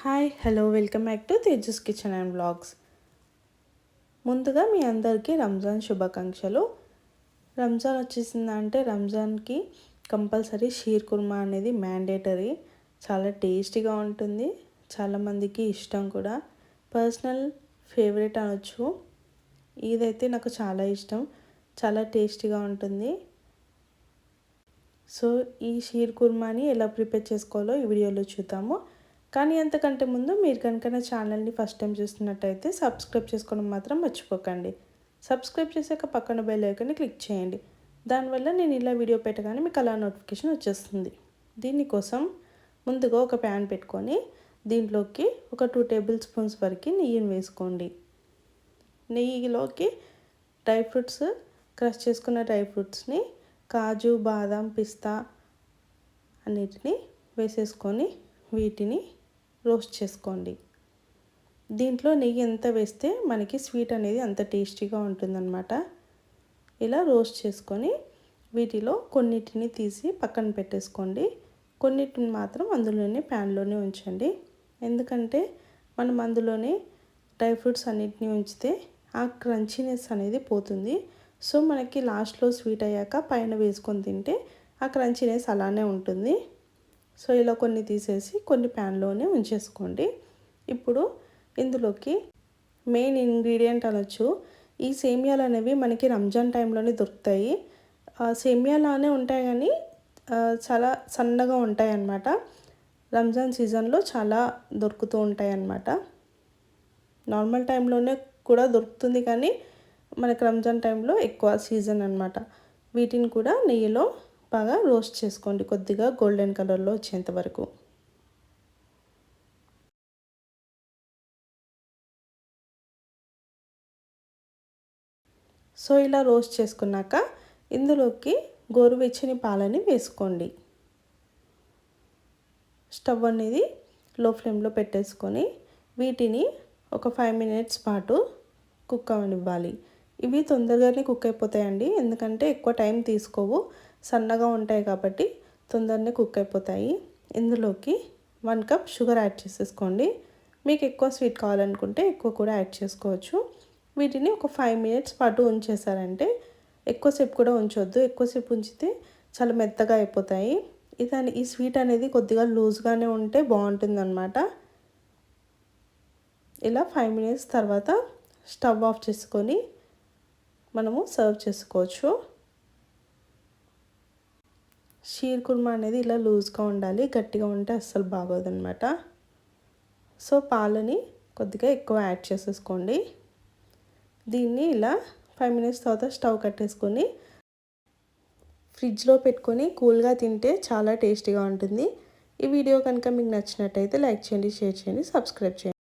Hi hello welcome back to Tejas kitchen and blogs. ముందుగా మీ అందరికీ రంజాన్ శుభాకాంక్షలు. రంజాన్ వచ్చేసిందంటే రంజాన్కి కంపల్సరీ షీర్ కుర్మా అనేది మ్యాండేటరీ. చాలా టేస్టీగా ఉంటుంది. చాలామందికి ఇష్టం కూడా. పర్సనల్ ఫేవరెట్ అనొచ్చు. ఇదైతే నాకు చాలా ఇష్టం. చాలా టేస్టీగా ఉంటుంది. సో ఈ షీర్ కుర్మాని ఎలా ప్రిపేర్ చేసుకోవాలో ఈ వీడియోలో చూద్దాము. కానీ అంతకంటే ముందు మీరు కనుక నా ఛానల్ని ఫస్ట్ టైం చూస్తున్నట్టయితే సబ్స్క్రైబ్ చేసుకోవడం మాత్రం మర్చిపోకండి. సబ్స్క్రైబ్ చేసాక పక్కన బెల్ ఐకన్ని క్లిక్ చేయండి. దానివల్ల నేను ఇలా వీడియో పెట్టగానే మీకు అలా నోటిఫికేషన్ వచ్చేస్తుంది. దీనికోసం ముందుగా ఒక ప్యాన్ పెట్టుకొని దీంట్లోకి ఒక టూ టేబుల్ స్పూన్స్ వరకు నెయ్యిని వేసుకోండి. నెయ్యిలోకి డ్రై ఫ్రూట్స్ క్రష్ చేసుకున్న డ్రై ఫ్రూట్స్ని కాజు బాదం పిస్తా అన్నిటిని వేసేసుకొని వీటిని రోస్ట్ చేసుకోండి. దీంట్లో నెయ్యి ఎంత వేస్తే మనకి స్వీట్ అనేది అంత టేస్టీగా ఉంటుందన్నమాట. ఇలా రోస్ట్ చేసుకొని వీటిలో కొన్నిటిని తీసి పక్కన పెట్టేసుకోండి. కొన్నిటిని మాత్రం అందులోనే ప్యాన్లోనే ఉంచండి. ఎందుకంటే మనం అందులోనే డ్రై ఫ్రూట్స్ అన్నిటిని ఉంచితే ఆ క్రంచీనెస్ అనేది పోతుంది. సో మనకి లాస్ట్లో స్వీట్ అయ్యాక పైన వేసుకొని తింటే ఆ క్రంచీనెస్ అలానే ఉంటుంది. సో ఇలా కొన్ని తీసేసి కొన్ని ప్యాన్లోనే ఉంచేసుకోండి. ఇప్పుడు ఇందులోకి మెయిన్ ఇంగ్రీడియంట్ అనొచ్చు. ఈ సేమియాలు అనేవి మనకి రంజాన్ టైంలోనే దొరుకుతాయి. సేమియాలానే ఉంటాయి కానీ చాలా సన్నగా ఉంటాయి అన్నమాట రంజాన్ సీజన్లో చాలా దొరుకుతూ ఉంటాయి అన్నమాట నార్మల్ టైంలోనే కూడా దొరుకుతుంది కానీ మనకి రంజాన్ టైంలో ఎక్కువ సీజన్ అనమాట వీటిని కూడా నెయ్యిలో బాగా రోస్ట్ చేసుకోండి కొద్దిగా గోల్డెన్ కలర్లో వచ్చేంత వరకు. సో ఇలా రోస్ట్ చేసుకున్నాక ఇందులోకి గోరువెచ్చని పాలని వేసుకోండి. స్టవ్ అనేది లో ఫ్లేమ్లో పెట్టేసుకొని వీటిని ఒక ఫైవ్ మినిట్స్ పాటు కుక్ అవనివ్వాలి ఇవి తొందరగానే కుక్ అయిపోతాయండి ఎందుకంటే ఎక్కువ టైం తీసుకోవు. సన్నగా ఉంటాయి కాబట్టి తొందరనే కుక్ అయిపోతాయి. ఇందులోకి వన్ కప్ షుగర్ యాడ్ చేసేసుకోండి. మీకు ఎక్కువ స్వీట్ కావాలనుకుంటే ఎక్కువ కూడా యాడ్ చేసుకోవచ్చు. వీటిని ఒక ఫైవ్ మినిట్స్ పాటు ఉంచేసారంటే ఎక్కువసేపు కూడా ఉంచొద్దు. ఎక్కువసేపు ఉంచితే చాలా మెత్తగా అయిపోతాయి. ఇదని ఈ స్వీట్ అనేది కొద్దిగా లూజ్గానే ఉంటే బాగుంటుంది అనమాట ఇలా ఫైవ్ మినిట్స్ తర్వాత స్టవ్ ఆఫ్ చేసుకొని మనము సర్వ్ చేసుకోవచ్చు. షీర్ కుర్మా అనేది ఇలా లూజ్గా ఉండాలి గట్టిగా ఉంటే అస్సలు బాగోదనమాట సో పాలని కొద్దిగా ఎక్కువ యాడ్ చేసేసుకోండి. దీన్ని ఇలా ఫైవ్ మినిట్స్ తర్వాత స్టవ్ కట్టేసుకొని ఫ్రిడ్జ్లో పెట్టుకొని కూల్గా తింటే చాలా టేస్టీగా ఉంటుంది. ఈ వీడియో కనుక మీకు నచ్చినట్టయితే లైక్ చేయండి షేర్ చేయండి సబ్స్క్రైబ్ చేయండి.